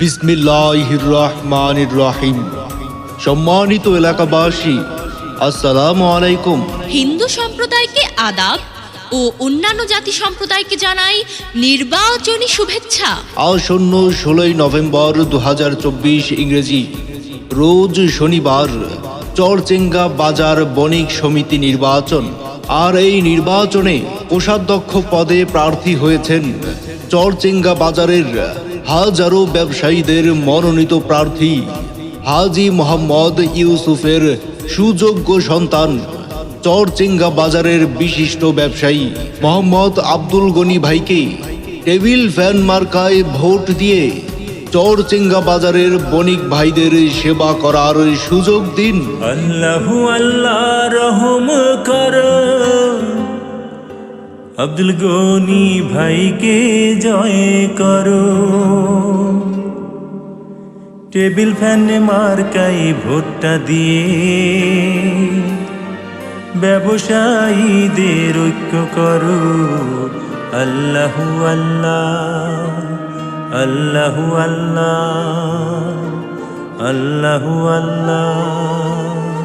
বিসমিল্লাহির রহমানির রহিম সম্মানিত এলাকাবাসী আসসালামু আলাইকুম। হিন্দু সম্প্রদায়কে আদাব ও অন্যান্য জাতি সম্প্রদায়কে জানাই নির্বাচনী শুভেচ্ছা। আসন্ন ষোলোই নভেম্বর দু হাজার চব্বিশ ইংরেজি রোজ শনিবার চরচেঙ্গা বাজার বণিক সমিতি নির্বাচন। আর এই নির্বাচনে কোষাধ্যক্ষ পদে প্রার্থী হয়েছেন চরচেঙ্গা বাজারের হাজারো ব্যবসায়ীদের মনোনীত প্রার্থী হাজি মোহাম্মদ ইউসুফের সুযোগ্য সন্তান চরচেঙ্গা বাজারের বিশিষ্ট ব্যবসায়ী মোহাম্মদ আব্দুল গনি ভাইকে টেবিল ফ্যান মার্কায় ভোট দিয়ে চরচেঙ্গা বাজারের বণিক ভাইদের সেবা করার সুযোগ দিন। আল্লাহু আল্লাহ রহম কর আব্দুল গনি ভাইকে জয় করো। টেবিল ফ্যান মার্কাই ভোটটা দিয়ে ব্যবসায়ীদের ঐক্য করো। আল্লাহু আল্লাহ আল্লাহু আল্লাহ আল্লাহু আল্লাহ।